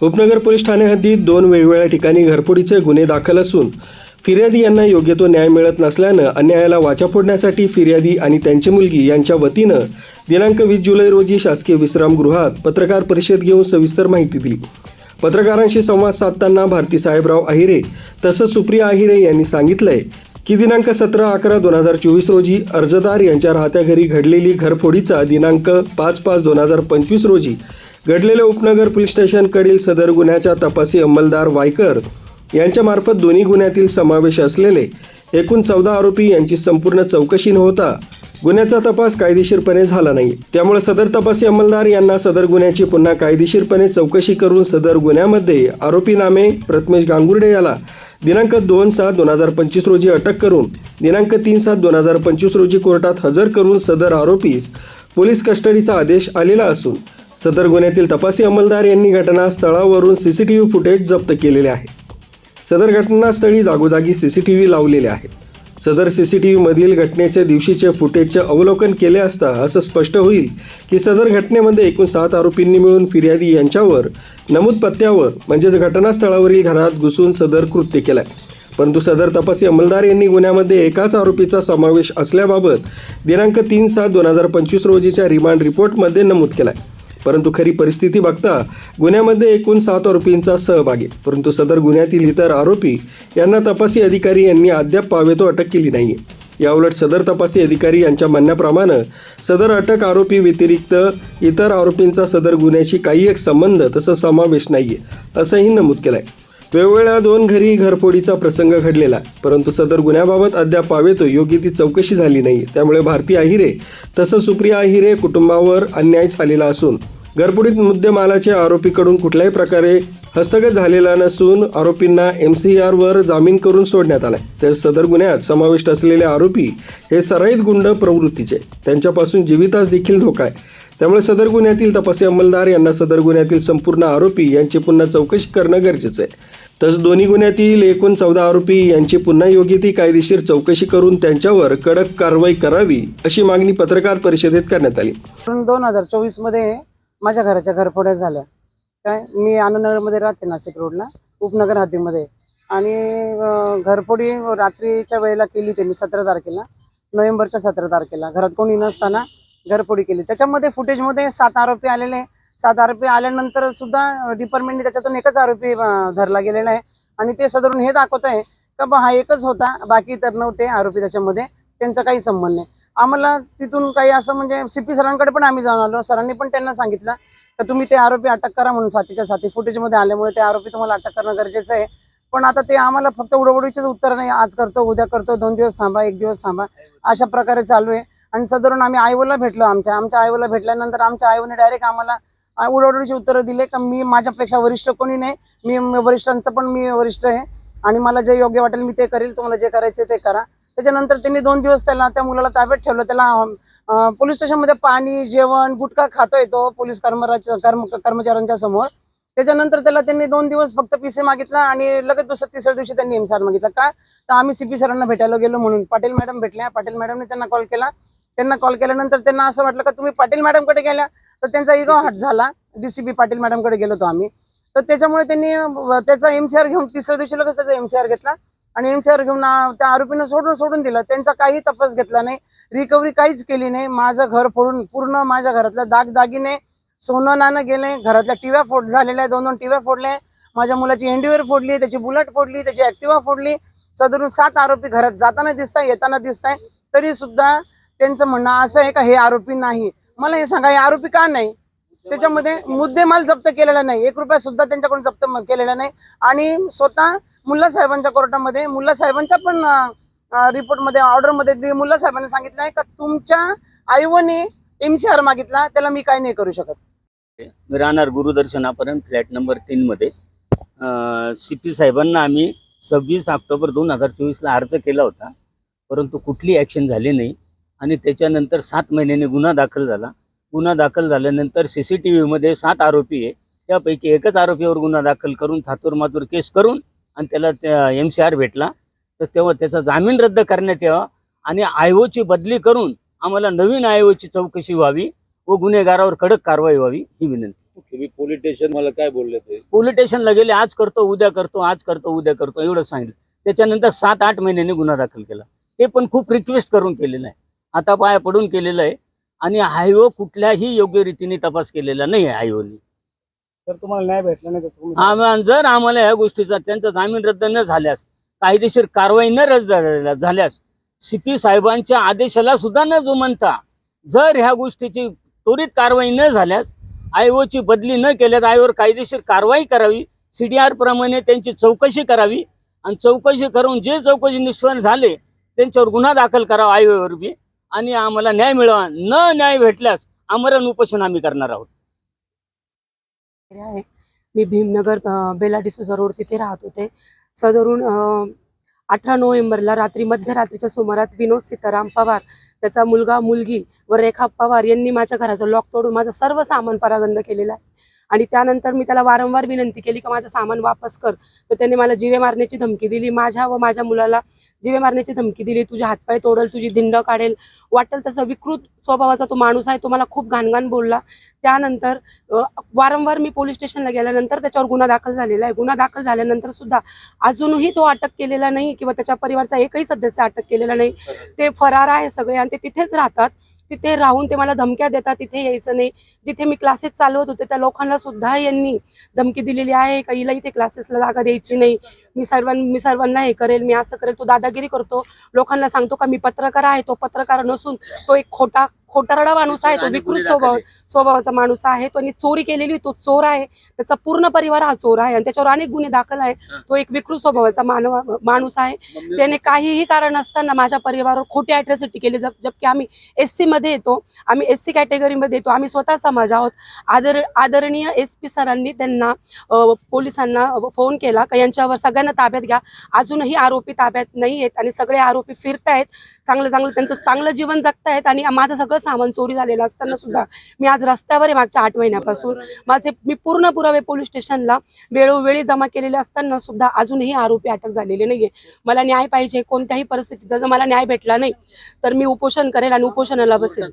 उपनगर पोलीस ठाणे हद्दीत दोन वेगवेगळ्या ठिकाणी घरफोडीचे गुन्हे दाखल असून फिर्यादी यांना योग्य तो न्याय मिळत नसल्यानं अन्यायाला वाचा फोडण्यासाठी फिर्यादी आणि त्यांची मुलगी यांच्या वतीनं दिनांक वीस जुलै रोजी शासकीय विश्रामगृहात पत्रकार परिषद घेऊन सविस्तर माहिती दिली. पत्रकारांशी संवाद साधताना भारती साहेबराव आहिरे तसंच सुप्रिया आहिरे यांनी सांगितलंय की दिनांक सतरा अकरा दोन हजार चोवीस रोजी अर्जदार यांच्या राहत्या घरी घडलेली घरफोडीचा दिनांक पाच पाच दोन हजार पंचवीस रोजी घडलेल्या उपनगर पोलीस स्टेशनकडील सदर गुन्ह्याच्या तपासी अंमलदार वायकर यांच्यामार्फत दोन्ही गुन्ह्यातील समावेश असलेले एकूण चौदा आरोपी यांची संपूर्ण चौकशी न होता गुन्ह्याचा तपास कायदेशीरपणे झाला नाही. त्यामुळे सदर तपासी अंमलदार यांना सदर गुन्ह्याची पुन्हा कायदेशीरपणे चौकशी करून सदर गुन्ह्यामध्ये आरोपी नामे प्रथमेश गांगुर्डे याला दिनांक दोन सात दोन हजार पंचवीस रोजी अटक करून दिनांक तीन सात दोन हजार पंचवीस रोजी कोर्टात हजर करून सदर आरोपीस पोलीस कस्टडीचा आदेश आलेला असून सदर गुन्ह्यातील तपासी अंमलदार यांनी घटनास्थळावरून C C T V footage जप्त केलेले आहे. सदर घटनास्थळी जागोजागी व्ही लावलेले आहेत. सदर सी सी टी व्हीमधील घटनेच्या दिवशीचे फुटेजचे अवलोकन केले असता असं स्पष्ट होईल की सदर घटनेमध्ये एकूण सात आरोपींनी मिळून फिर्यादी यांच्यावर नमूद पत्त्यावर म्हणजेच घटनास्थळावरील घरात घुसून सदर कृत्य केलंय. परंतु सदर तपासी अंमलदार यांनी गुन्ह्यामध्ये एकाच आरोपीचा समावेश असल्याबाबत दिनांक तीन सात दोन हजार पंचवीस रोजीच्या रिमांड रिपोर्टमध्ये नमूद केला आहे परंतु खरी परिस्थिती बघता गुन्ह्यामध्ये एकूण सात आरोपींचा सहभाग आहे. परंतु सदर गुन्ह्यातील इतर आरोपी यांना तपासी अधिकारी यांनी अद्याप पावेतो अटक केली नाही याउलट सदर तपासी अधिकारी यांच्या म्हणण्याप्रमाणे सदर अटक आरोपी व्यतिरिक्त इतर आरोपींचा सदर गुन्ह्याशी काही एक संबंध तसं समावेश नाही आहे असंही नमूद केलं आहे वेगवेगळ्या दोन घरी घरफोडीचा प्रसंग घडलेला आहे. परंतु सदर गुन्ह्याबाबत अद्याप पावेतो योग्य ती चौकशी झाली नाही त्यामुळे भारती आहिरे तसंच सुप्रिया आहिरे कुटुंबावर अन्याय झालेला असून घरफोडीत मुद्देमालाचे आरोपीकडून कुठल्याही प्रकारे हस्तगत झालेला नसून आरोपींना एम सी आरवर जामीन करून सोडण्यात आलाय. तर सदर गुन्ह्यात समाविष्ट असलेले आरोपी हे सराईत गुंड प्रवृत्तीचे. त्यांच्यापासून जीवितास देखील धोका आहे. त्यामुळे सदर गुन्ह्यातील तपासी अंमलदार यांना सदर गुन्ह्यातील संपूर्ण आरोपी यांची पुन्हा चौकशी करणं गरजेचं आहे. तसंच दोन्ही गुन्ह्यातील एकूण चौदा आरोपी यांची पुन्हा योग्य ती कायदेशीर चौकशी करून त्यांच्यावर कडक कारवाई करावी अशी मागणी पत्रकार परिषदेत करण्यात आली. दोन हजार चोवीसमध्ये माझ्या घराच्या घरफोड्या झाल्या. काय? मी आनंदनगरमध्ये राहते नाशिक रोडला उपनगर हद्दीमध्ये. आणि घरपोडी घरफोडी रात्रीच्या वेळेला केली ते मी सतरा तारखेला नोव्हेंबरच्या सतरा तारखेला. घरात कोणी नसताना घरफोडी केली. त्याच्यामध्ये फुटेजमध्ये सात आरोपी आलेले सात आरोपी आल्यानंतर सुद्धा डिपार्टमेंटने त्याच्यातून एकच आरोपी धरला गेलेला आहे. आणि ते सदरून हे दाखवत आहे का बा हा एकच होता बाकी तर नव्हते आरोपी त्याच्यामध्ये. त्यांचा काही संबंध नाही. आम्हाला तिथून काही असं म्हणजे सी पी सरांकडे पण आम्ही जाऊन आलो. सरांनी पण त्यांना सांगितलं तर तुम्ही ते आरोपी अटक करा म्हणून साथीच्या साथी. फुटेजमध्ये आल्यामुळे ते आरोपी तुम्हाला अटक करणं गरजेचं आहे. पण आता ते आम्हाला फक्त उडवडीचेच उत्तर नाही. आज करतो उद्या करतो दोन दिवस थांबा एक दिवस थांबा. अशा प्रकारे चालू आहे. आणि साधारण आम्ही आईवला भेटलो आमच्या. आमच्या आईवला भेटल्यानंतर आमच्या आईवने डायरेक्ट आम्हाला उडवडीचे उत्तरं दिले का मी माझ्यापेक्षा वरिष्ठ कोणी नाही. मी वरिष्ठांचं पण मी वरिष्ठ आहे. आणि मला जे योग्य वाटेल मी ते करेल. तुम्हाला जे करायचे ते करा. त्याच्यानंतर त्यांनी दोन दिवस त्याला त्या मुलाला ताब्यात ठेवलं. त्याला पोलीस स्टेशनमध्ये पाणी जेवण गुटखा खातोय तो पोलीस कर्मराच्या कर्म कर्मचाऱ्यांच्या समोर. त्याच्यानंतर त्याला त्यांनी दोन दिवस फक्त पीसी मागितला आणि लगेच दुसऱ्या तिसऱ्या दिवशी त्यांनी एमसार मागितला. का? तर आम्ही सीपी सरांना भेटायला गेलो म्हणून. पाटील मॅडम भेटल्या. पाटील मॅडमने त्यांना कॉल केला. त्यांना कॉल केल्यानंतर त्यांना असं वाटलं का तुम्ही पाटील मॅडमकडे गेल्या तर त्यांचा इगो हट झाला. डीसीपी पाटील मॅडमकडे गेलो होतो आम्ही. तर त्याच्यामुळे त्यांनी त्याचा एमसीआर घेऊन तिसऱ्या दिवशी लगेच त्याचा एमसीआर घेतला. आणि एमसीआर घेऊन त्या आरोपीनं सोडून सोडून दिलं. त्यांचा काही तपास घेतला नाही. रिकव्हरी काहीच केली नाही. माझं घर फोडून पूर्ण माझ्या घरातल्या दागदागिने सोनं नाणं गेले. घरातल्या टिव्या फोड झालेल्या दोन दोन टिव्या फोडल्या माझ्या मुलाची एंडीवेअर फोडली. त्याची बुलेट फोडली. त्याची ॲक्टिवा फोडली. सदरून सात आरोपी घरात जाताना दिसताय येताना दिसताय. तरी सुद्धा त्यांचं म्हणणं असं आहे का हे आरोपी नाही? मला हे सांगा हे आरोपी का नाही? त्याच्यामध्ये मुद्देमाल जप्त केलेला नाही. एक रुपया सुद्धा त्यांच्याकडून जप्त केलेला नाही. आणि स्वतः मुल्ला साहेबांच्या कोर्टामध्ये मुल्ला साहेबांच्या पण रिपोर्टमध्ये ऑर्डरमध्ये मुल्ला साहेबांनी सांगितलं आहे का तुमच्या आईवने एमसीआर मागितला त्याला मी काय नाही करू शकत. मी राहणार गुरुदर्शनापर्यंत फ्लॅट नंबर तीनमध्ये सी पी साहेबांना आम्ही सव्वीस ऑक्टोबर दोन हजार चोवीसला अर्ज केला होता. परंतु कुठली ॲक्शन झाली नाही. आणि त्याच्यानंतर सात महिन्याने गुन्हा दाखल झाला. गुन्हा दाखल झाल्यानंतर सी सी टी व्हीमध्ये सात आरोपी आहे. त्यापैकी एकच आरोपीवर गुन्हा दाखल करून थातूर मातूर केस करून आणि त्याला त्या एम सी आर भेटला. तर तेव्हा त्याचा जामीन रद्द करण्यात यावा आणि आयोची बदली करून आम्हाला नवीन आयोची चौकशी व्हावी व गुन्हेगारावर कडक कारवाई व्हावी ही विनंती. पोलीस स्टेशन मला काय बोलले ते? पोलीस स्टेशनला गेले आज करतो उद्या करतो आज करतो उद्या करतो एवढं सांगितलं. त्याच्यानंतर सात आठ महिन्यांनी गुन्हा दाखल केला. ते पण खूप रिक्वेस्ट करून केलेलं आहे. आता पाया पडून केलेलं आहे. आणि हायवे कुठल्याही योग्य रीतीने तपास केलेला नाही आहे हायवेने तर तुम्हाला न्याय भेटला नाही तर तुम्ही आम्हा- जर आम्हाला या गोष्टीचा त्यांचा जामीन रद्द न झाल्यास कायदेशीर कारवाई न रद्द झाल्या- झाल्यास सीपी साहेबांच्या आदेशाला सुद्धा न जुमनता जर ह्या गोष्टीची त्वरित कारवाई न झाल्यास आयोची बदली न केल्यास आयोवर कायदेशीर कारवाई करावी सीडीआर प्रमाणे त्यांची चौकशी करावी आणि चौकशी करून जे चौकशी निष्फळ झाले त्यांच्यावर गुन्हा दाखल करावा आयोवर बी आणि आम्हाला न्याय मिळवा. न न्याय भेटल्यास आमरण उपोषण आम्ही करणार आहोत. आहे. मी भीमनगर अ, रोड तिथे राहत होते. सदरून अठरा नोव्हेंबरला रात्री मध्यरात्रीच्या सुमारात विनोद सीताराम पवार त्याचा मुलगा मुलगी व रेखा पवार यांनी माझ्या घराचं लॉक तोडून माझं सर्व सामान परागंद केलेलं आहे. आणि त्यानंतर मी त्याला वारंवार विनंती केली की माझं सामान वापस कर. तर त्याने मला जीवे मारण्याची धमकी दिली. माझ्या व माझ्या मुलाला जीवे मारण्याची धमकी दिली तुझे हातपाय तोडल तुझी धिंड काढेल. वाटेल तसं विकृत स्वभावाचा तो माणूस आहे तो मला खूप घाणघाण बोलला. त्यानंतर वारंवार मी पोलीस स्टेशनला गेल्यानंतर त्याच्यावर गुन्हा दाखल झालेला आहे. गुन्हा दाखल झाल्यानंतर सुद्धा अजूनही तो अटक केलेला नाही किंवा त्याच्या परिवारचा एकही सदस्य अटक केलेला नाही. ते फरार आहे सगळे आणि ते तिथेच राहतात. तिथे राहून ते मला धमक्या देतात तिथे यायचं नाही. जिथे मी क्लासेस चालवत होते त्या लोकांना सुद्धा यांनी धमकी दिलेली आहे. का हिला इथे क्लासेसला जागा द्यायची नाही. मी सर्वां मी सर्वांना हे करेल मी असं करेल तो दादागिरी करतो. लोकांना सांगतो का मी पत्रकार आहे तो पत्रकार नसून तो एक खोटा खोटारडा माणूस आहे तो विकृत स्वभाव स्वभावाचा माणूस आहे तो चोरी केलेली तो चोर आहे त्याचा पूर्ण परिवार हा चोर आहे आणि त्याच्यावर अनेक गुन्हे दाखल आहे. तो एक विकृत स्वभावाचा मानव माणूस आहे. त्याने काहीही कारण असताना माझ्या परिवारावर खोटी अॅट्रॉसिटी केली. जब जबकी आम्ही एस सी मध्ये येतो आम्ही एस सी कॅटेगरीमध्ये येतो आम्ही स्वतः समाज आहोत. आदर आदरणीय एस पी सरांनी त्यांना पोलिसांना फोन केला का यांच्यावर सगळ्यांना ताब्यात घ्या. अजूनही आरोपी ताब्यात नाही आहेत आणि सगळे आरोपी फिरतायत. चांगलं चांगलं त्यांचं चांगलं जीवन जगतायत आणि माझं सगळं सामान चोरी झालेलं असताना सुद्धा मी आज रस्त्यावर आहे मागच्या आठ महिन्यापासून. माझे मी पूर्ण पुरावे पोलीस स्टेशनला वेळोवेळी जमा केलेले असताना सुद्धा अजूनही आरोपी अटक झालेले नाहीये. मला न्याय पाहिजे कोणत्याही परिस्थितीत. जर मला न्याय भेटला नाही तर मी उपोषण करेल आणि उपोषणाला बसेल.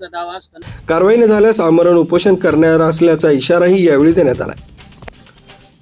कारवाई न झाल्यास आमरण उपोषण करणार असल्याचा इशाराही यावेळी देण्यात आला